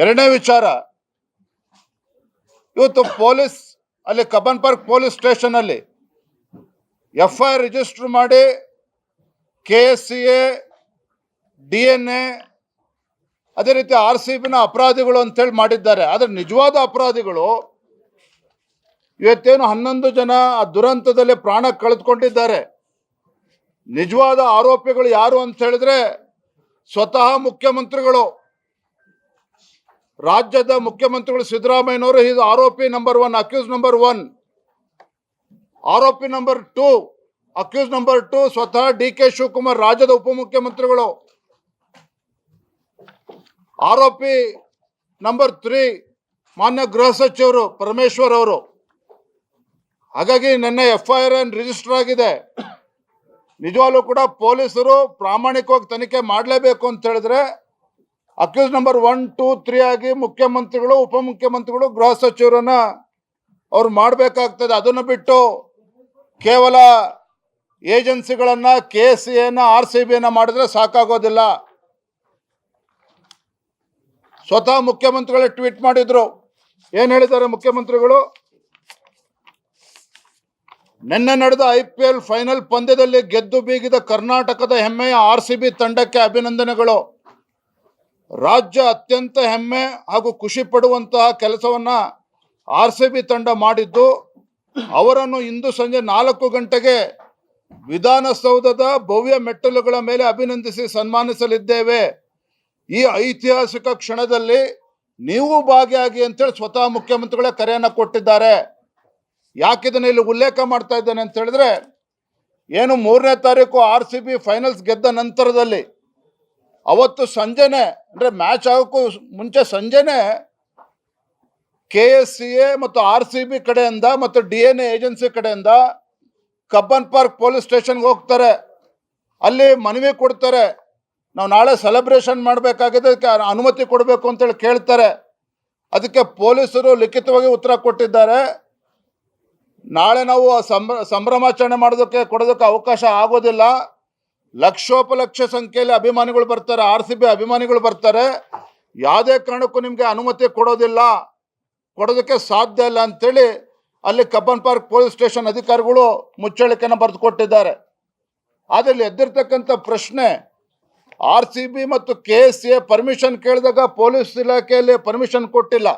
ಎರಡನೇ ವಿಚಾರ, ಇವತ್ತು ಪೊಲೀಸ್, ಅಲ್ಲಿ ಕಬ್ಬನ್ ಪಾರ್ಕ್ ಪೊಲೀಸ್ ಸ್ಟೇಷನ್ ಅಲ್ಲಿ ಎಫ್ ಐ ಆರ್ ರಿಜಿಸ್ಟರ್ ಮಾಡಿ K S C A D N A ಅದೇ ರೀತಿ ಆರ್ ಸಿ ಬಿನ ಅಪರಾಧಿಗಳು ಅಂತೇಳಿ ಮಾಡಿದ್ದಾರೆ. ಆದರೆ ನಿಜವಾದ ಅಪರಾಧಿಗಳು ಇವತ್ತೇನು ಹನ್ನೊಂದು ಜನ ಆ ದುರಂತದಲ್ಲಿ ಪ್ರಾಣ ಕಳೆದುಕೊಂಡಿದ್ದಾರೆ. ನಿಜವಾದ ಆರೋಪಿಗಳು ಯಾರು ಅಂತ ಹೇಳಿದ್ರೆ ಸ್ವತಃ ಮುಖ್ಯಮಂತ್ರಿಗಳು. ರಾಜ್ಯದ ಮುಖ್ಯಮಂತ್ರಿಗಳು ಸಿದ್ದರಾಮಯ್ಯನವರು ಇದು ಆರೋಪಿ number one accused number one ಆರೋಪಿ number two accused number two ಸ್ವತಃ ಡಿ ಕೆ ಶಿವಕುಮಾರ್ ರಾಜ್ಯದ ಉಪಮುಖ್ಯಮಂತ್ರಿಗಳು. ಆರೋಪಿ ನಂಬರ್ ತ್ರೀ ಮಾನ್ಯ ಗೃಹ ಸಚಿವರು ಪರಮೇಶ್ವರ್ ಅವರು. ಹಾಗಾಗಿ ನಿನ್ನೆ ಎಫ್ ಐ ಆರ್ ರಿಜಿಸ್ಟರ್ ಆಗಿದೆ. ನಿಜವಾಗ್ಲೂ ಕೂಡ ಪೊಲೀಸರು ಪ್ರಾಮಾಣಿಕವಾಗಿ ತನಿಖೆ ಮಾಡಲೇಬೇಕು ಅಂತ ಹೇಳಿದ್ರೆ accused number one, two, three ಆಗಿ ಮುಖ್ಯಮಂತ್ರಿಗಳು, ಉಪಮುಖ್ಯಮಂತ್ರಿಗಳು, ಗೃಹ ಸಚಿವರನ್ನ ಅವ್ರು ಮಾಡಬೇಕಾಗ್ತದೆ. ಅದನ್ನು ಬಿಟ್ಟು ಕೇವಲ ಏಜೆನ್ಸಿಗಳನ್ನ ಕೆ ಎಸ್ ಎನ ಆರ್ ಸಿ ಬಿಯನ್ನು ಮಾಡಿದ್ರೆ ಸಾಕಾಗೋದಿಲ್ಲ. ಸ್ವತಃ ಮುಖ್ಯಮಂತ್ರಿಗಳೇ ಟ್ವೀಟ್ ಮಾಡಿದ್ರು. ಏನು ಹೇಳಿದ್ದಾರೆ ಮುಖ್ಯಮಂತ್ರಿಗಳು? ನಿನ್ನೆ ನಡೆದ ಐ ಪಿ ಎಲ್ ಫೈನಲ್ ಪಂದ್ಯದಲ್ಲಿ ಗೆದ್ದು ಬೀಗಿದ ಕರ್ನಾಟಕದ ಹೆಮ್ಮೆಯ ಆರ್ ಸಿ ಬಿ ತಂಡಕ್ಕೆ ಅಭಿನಂದನೆಗಳು. ರಾಜ್ಯ ಅತ್ಯಂತ ಹೆಮ್ಮೆ ಹಾಗೂ ಖುಷಿ ಪಡುವಂತಹ ಕೆಲಸವನ್ನ ಆರ್ ಸಿ ಬಿ ತಂಡ ಮಾಡಿದ್ದು, ಅವರನ್ನು ಇಂದು ಸಂಜೆ ನಾಲ್ಕು ಗಂಟೆಗೆ ವಿಧಾನಸೌಧದ ಭವ್ಯ ಮೆಟ್ಟಲುಗಳ ಮೇಲೆ ಅಭಿನಂದಿಸಿ ಸನ್ಮಾನಿಸಲಿದ್ದೇವೆ. ಈ ಐತಿಹಾಸಿಕ ಕ್ಷಣದಲ್ಲಿ ನೀವು ಭಾಗಿಯಾಗಿ ಅಂತೇಳಿ ಸ್ವತಃ ಮುಖ್ಯಮಂತ್ರಿಗಳೇ ಕರೆಯನ್ನು ಕೊಟ್ಟಿದ್ದಾರೆ. ಯಾಕಿದನ್ನು ಇಲ್ಲಿ ಉಲ್ಲೇಖ ಮಾಡ್ತಾ ಇದ್ದೇನೆ ಅಂತ ಹೇಳಿದ್ರೆ, ಏನು ಮೂರನೇ ತಾರೀಕು ಆರ್ ಸಿ ಬಿ ಫೈನಲ್ಸ್ ಗೆದ್ದ ನಂತರದಲ್ಲಿ ಅವತ್ತು ಸಂಜೆನೆ, ಅಂದರೆ ಮ್ಯಾಚ್ ಆಗೋಕ್ಕೂ ಮುಂಚೆ ಸಂಜೆನೆ ಕೆ ಎಸ್ ಸಿ ಎ ಮತ್ತು ಆರ್ ಸಿ ಬಿ ಕಡೆಯಿಂದ ಮತ್ತು ಡಿ ಎನ್ ಎ ಏಜೆನ್ಸಿ ಕಡೆಯಿಂದ ಕಬ್ಬನ್ ಪಾರ್ಕ್ ಪೊಲೀಸ್ ಸ್ಟೇಷನ್ಗೆ ಹೋಗ್ತಾರೆ. ಅಲ್ಲಿ ಮನವಿ ಕೊಡ್ತಾರೆ. ನಾವು ನಾಳೆ ಸೆಲೆಬ್ರೇಷನ್ ಮಾಡಬೇಕಾಗಿದೆ, ಅದಕ್ಕೆ ಅನುಮತಿ ಕೊಡಬೇಕು ಅಂತೇಳಿ ಕೇಳ್ತಾರೆ. ಅದಕ್ಕೆ ಪೊಲೀಸರು ಲಿಖಿತವಾಗಿ ಉತ್ತರ ಕೊಟ್ಟಿದ್ದಾರೆ. ನಾಳೆ ನಾವು ಸಂಭ್ರ, ಸಂಭ್ರಮಾಚರಣೆ ಮಾಡೋದಕ್ಕೆ, ಕೊಡೋದಕ್ಕೆ ಅವಕಾಶ ಆಗೋದಿಲ್ಲ. ಲಕ್ಷೋಪಲಕ್ಷ ಸಂಖ್ಯೆಯಲ್ಲಿ ಅಭಿಮಾನಿಗಳು ಬರ್ತಾರೆ, ಆರ್ ಸಿ ಬಿ ಅಭಿಮಾನಿಗಳು ಬರ್ತಾರೆ. ಯಾವುದೇ ಕಾರಣಕ್ಕೂ ನಿಮಗೆ ಅನುಮತಿ ಕೊಡೋದಿಲ್ಲ. ಕೊಡೋದಕ್ಕೆ ಸಾಧ್ಯ ಇಲ್ಲ ಅಂಥೇಳಿ ಅಲ್ಲಿ ಕಬ್ಬನ್ ಪಾರ್ಕ್ ಪೊಲೀಸ್ ಸ್ಟೇಷನ್ ಅಧಿಕಾರಿಗಳು ಮುಚ್ಚಳಿಕೆಯನ್ನು ಬರೆದು ಕೊಟ್ಟಿದ್ದಾರೆ ಅದರಲ್ಲಿ ಎದ್ದಿರ್ತಕ್ಕಂಥ ಪ್ರಶ್ನೆ, ಆರ್ ಸಿ ಬಿ ಮತ್ತು ಕೆ ಎಸ್ ಎ ಪರ್ಮಿಷನ್ ಕೇಳಿದಾಗ ಪೊಲೀಸ್ ಇಲಾಖೆಯಲ್ಲಿ ಪರ್ಮಿಷನ್ ಕೊಟ್ಟಿಲ್ಲ.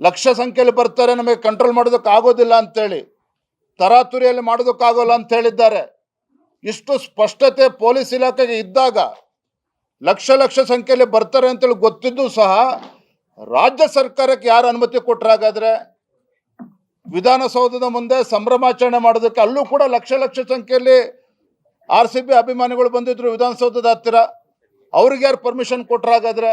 ಲಕ್ಷ ಸಂಖ್ಯೆಯಲ್ಲಿ ಬರ್ತಾರೆ, ನಮಗೆ ಕಂಟ್ರೋಲ್ ಮಾಡೋದಕ್ಕೆ ಆಗೋದಿಲ್ಲ ಅಂತೇಳಿ. ತರಾತುರಿಯಲ್ಲಿ ಮಾಡೋದಕ್ಕಾಗೋಲ್ಲ ಅಂತ ಹೇಳಿದ್ದಾರೆ. ಇಷ್ಟು ಸ್ಪಷ್ಟತೆ ಪೊಲೀಸ್ ಇಲಾಖೆಗೆ ಇದ್ದಾಗ ಲಕ್ಷ ಲಕ್ಷ ಸಂಖ್ಯೆಯಲ್ಲಿ ಬರ್ತಾರೆ ಅಂತೇಳಿ ಗೊತ್ತಿದ್ದು ಸಹ ರಾಜ್ಯ ಸರ್ಕಾರಕ್ಕೆ ಯಾರು ಅನುಮತಿ ಕೊಟ್ಟರಾಗಾದ್ರೆ ವಿಧಾನಸೌಧದ ಮುಂದೆ ಸಂಭ್ರಮಾಚರಣೆ ಮಾಡೋದಕ್ಕೆ ಅಲ್ಲೂ ಕೂಡ ಲಕ್ಷ ಲಕ್ಷ ಸಂಖ್ಯೆಯಲ್ಲಿ ಆರ್ ಸಿ ಬಿ ಅಭಿಮಾನಿಗಳು ಬಂದಿದ್ರು ವಿಧಾನಸೌಧದ ಹತ್ತಿರ. ಅವ್ರಿಗೆ ಯಾರು ಪರ್ಮಿಷನ್ ಕೊಟ್ಟರಾಗಾದ್ರೆ